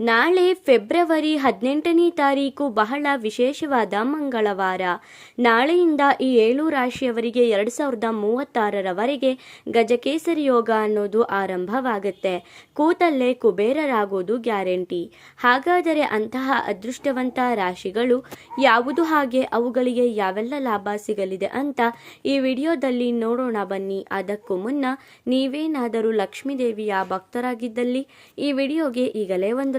ನಾಳೆ ಫೆಬ್ರವರಿ ಹದಿನೆಂಟನೇ ತಾರೀಕು ಬಹಳ ವಿಶೇಷವಾದ ಮಂಗಳವಾರ. ನಾಳೆಯಿಂದ ಈ ಏಳು ರಾಶಿಯವರಿಗೆ ಎರಡು ಸಾವಿರದ ಮೂವತ್ತಾರರವರೆಗೆ ಗಜಕೇಸರಿ ಯೋಗ ಅನ್ನೋದು ಆರಂಭವಾಗುತ್ತೆ. ಕೂತಲ್ಲೇ ಕುಬೇರರಾಗೋದು ಗ್ಯಾರಂಟಿ. ಹಾಗಾದರೆ ಅಂತಹ ಅದೃಷ್ಟವಂತ ರಾಶಿಗಳು ಯಾವುದು ಹಾಗೆ ಅವುಗಳಿಗೆ ಯಾವೆಲ್ಲ ಲಾಭ ಸಿಗಲಿದೆ ಅಂತ ಈ ವಿಡಿಯೋದಲ್ಲಿ ನೋಡೋಣ ಬನ್ನಿ. ಅದಕ್ಕೂ ಮುನ್ನ ನೀವೇನಾದರೂ ಲಕ್ಷ್ಮೀದೇವಿಯ ಭಕ್ತರಾಗಿದ್ದಲ್ಲಿ ಈ ವಿಡಿಯೋಗೆ ಈಗಲೇ ಒಂದು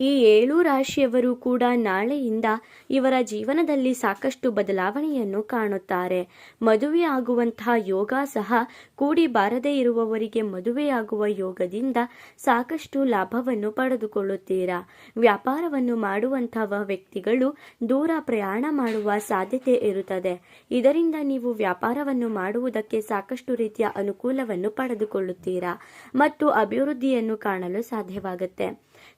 ಈ ಏಳು ರಾಶಿಯವರು ಕೂಡ ನಾಳೆಯಿಂದ ಇವರ ಜೀವನದಲ್ಲಿ ಸಾಕಷ್ಟು ಬದಲಾವಣೆಯನ್ನು ಕಾಣುತ್ತಾರೆ. ಮದುವೆ ಆಗುವಂತಹ ಯೋಗ ಸಹ ಕೂಡಿ ಬಾರದೇ ಇರುವವರಿಗೆ ಮದುವೆಯಾಗುವ ಯೋಗದಿಂದ ಸಾಕಷ್ಟು ಲಾಭವನ್ನು ಪಡೆದುಕೊಳ್ಳುತ್ತೀರಾ? ವ್ಯಾಪಾರವನ್ನು ಮಾಡುವಂತಹ ವ್ಯಕ್ತಿಗಳು ದೂರ ಪ್ರಯಾಣ ಮಾಡುವ ಸಾಧ್ಯತೆ ಇರುತ್ತದೆ. ಇದರಿಂದ ನೀವು ವ್ಯಾಪಾರವನ್ನು ಮಾಡುವುದಕ್ಕೆ ಸಾಕಷ್ಟು ರೀತಿಯ ಅನುಕೂಲವನ್ನು ಪಡೆದುಕೊಳ್ಳುತ್ತೀರಾ? ಮತ್ತು ಅಭಿವೃದ್ಧಿಯನ್ನು ಕಾಣಲು ಸಾಧ್ಯವಾಗುತ್ತೆ.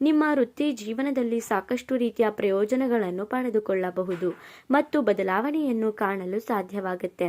ನಿಮ್ಮ ವೃತ್ತಿ ಜೀವನದಲ್ಲಿ ಸಾಕಷ್ಟು ರೀತಿಯ ಪ್ರಯೋಜನಗಳನ್ನು ಪಡೆದುಕೊಳ್ಳಬಹುದು ಮತ್ತು ಬದಲಾವಣೆಯನ್ನು ಕಾಣಲು ಸಾಧ್ಯವಾಗುತ್ತೆ.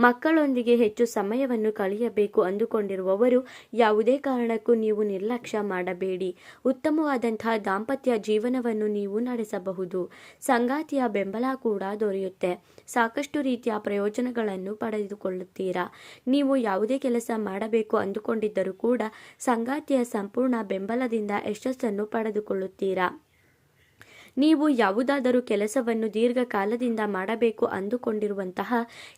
ಮಕ್ಕಳೊಂದಿಗೆ ಹೆಚ್ಚು ಸಮಯವನ್ನು ಕಳೆಯಬೇಕು ಅಂದುಕೊಂಡಿರುವವರು ಯಾವುದೇ ಕಾರಣಕ್ಕೂ ನೀವು ನಿರ್ಲಕ್ಷ್ಯ ಮಾಡಬೇಡಿ. ಉತ್ತಮವಾದಂತಹ ದಾಂಪತ್ಯ ಜೀವನವನ್ನು ನೀವು ನಡೆಸಬಹುದು. ಸಂಗಾತಿಯ ಬೆಂಬಲ ಕೂಡ ದೊರೆಯುತ್ತೆ. ಸಾಕಷ್ಟು ರೀತಿಯ ಪ್ರಯೋಜನಗಳನ್ನು ಪಡೆದುಕೊಳ್ಳುತ್ತೀರಾ? ನೀವು ಯಾವುದೇ ಕೆಲಸ ಮಾಡಬೇಕು ಅಂದುಕೊಂಡಿದ್ದರೂ ಕೂಡ ಸಂಗಾತಿಯ ಸಂಪೂರ್ಣ ಬೆಂಬಲದಿಂದ ಯಶಸ್ಸನ್ನು ಪಡೆದುಕೊಳ್ಳುತ್ತೀರಾ? ನೀವು ಯಾವುದಾದರೂ ಕೆಲಸವನ್ನು ದೀರ್ಘಕಾಲದಿಂದ ಮಾಡಬೇಕು ಅಂದುಕೊಂಡಿರುವಂತಹ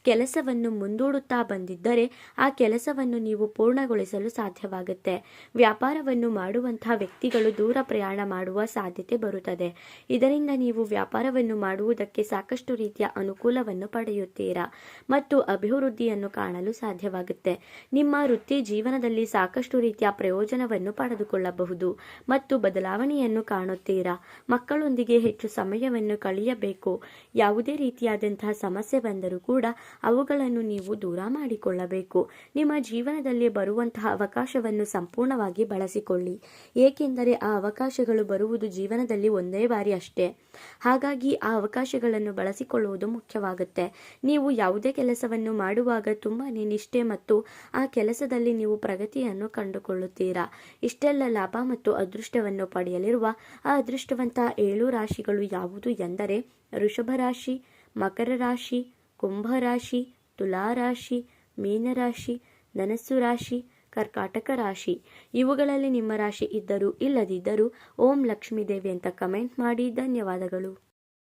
ಕೆಲಸವನ್ನು ಮುಂದೂಡುತ್ತಾ ಬಂದಿದ್ದರೆ ಆ ಕೆಲಸವನ್ನು ನೀವು ಪೂರ್ಣಗೊಳಿಸಲು ಸಾಧ್ಯವಾಗುತ್ತೆ. ವ್ಯಾಪಾರವನ್ನು ಮಾಡುವಂತಹ ವ್ಯಕ್ತಿಗಳು ದೂರ ಪ್ರಯಾಣ ಮಾಡುವ ಸಾಧ್ಯತೆ ಬರುತ್ತದೆ. ಇದರಿಂದ ನೀವು ವ್ಯಾಪಾರವನ್ನು ಮಾಡುವುದಕ್ಕೆ ಸಾಕಷ್ಟು ರೀತಿಯ ಅನುಕೂಲವನ್ನು ಪಡೆಯುತ್ತೀರಾ ಮತ್ತು ಅಭಿವೃದ್ಧಿಯನ್ನು ಕಾಣಲು ಸಾಧ್ಯವಾಗುತ್ತೆ. ನಿಮ್ಮ ವೃತ್ತಿ ಜೀವನದಲ್ಲಿ ಸಾಕಷ್ಟು ರೀತಿಯ ಪ್ರಯೋಜನವನ್ನು ಪಡೆದುಕೊಳ್ಳಬಹುದು ಮತ್ತು ಬದಲಾವಣೆಯನ್ನು ಕಾಣುತ್ತೀರಾ? ಮಕ್ಕಳೊಂದಿಗೆ ಹೆಚ್ಚು ಸಮಯವನ್ನು ಕಳೆಯಬೇಕು. ಯಾವುದೇ ರೀತಿಯಾದಂತಹ ಸಮಸ್ಯೆ ಬಂದರೂ ಕೂಡ ಅವುಗಳನ್ನು ನೀವು ದೂರ ಮಾಡಿಕೊಳ್ಳಬೇಕು. ನಿಮ್ಮ ಜೀವನದಲ್ಲಿ ಬರುವಂತಹ ಅವಕಾಶವನ್ನು ಸಂಪೂರ್ಣವಾಗಿ ಬಳಸಿಕೊಳ್ಳಿ. ಏಕೆಂದರೆ ಆ ಅವಕಾಶಗಳು ಬರುವುದು ಜೀವನದಲ್ಲಿ ಒಂದೇ ಬಾರಿ ಅಷ್ಟೇ. ಹಾಗಾಗಿ ಆ ಅವಕಾಶಗಳನ್ನು ಬಳಸಿಕೊಳ್ಳುವುದು ಮುಖ್ಯವಾಗುತ್ತೆ. ನೀವು ಯಾವುದೇ ಕೆಲಸವನ್ನು ಮಾಡುವಾಗ ತುಂಬಾ ನಿಷ್ಠೆ ಮತ್ತು ಆ ಕೆಲಸದಲ್ಲಿ ನೀವು ಪ್ರಗತಿಯನ್ನು ಕಂಡುಕೊಳ್ಳುತ್ತೀರಾ? ಇಷ್ಟೆಲ್ಲ ಲಾಭ ಮತ್ತು ಅದೃಷ್ಟವನ್ನು ಪಡೆಯಲಿರುವ ಆ ಅದೃಷ್ಟವಂತ ಏಳು ರಾಶಿಗಳು ಯಾವುದು ಎಂದರೆ ಋಷಭ ರಾಶಿ, ಮಕರ ರಾಶಿ, ಕುಂಭ ರಾಶಿ, ತುಲಾ ರಾಶಿ ಮೀನರಾಶಿ ಧನಸ್ಸು ರಾಶಿ, ಕರ್ಕಾಟಕ ರಾಶಿ. ಇವುಗಳಲ್ಲಿ ನಿಮ್ಮ ರಾಶಿ ಇದ್ದರೂ ಇಲ್ಲದಿದ್ದರೂ ಓಂ ಲಕ್ಷ್ಮೀದೇವಿ ಅಂತ ಕಮೆಂಟ್ ಮಾಡಿ ಧನ್ಯವಾದಗಳು.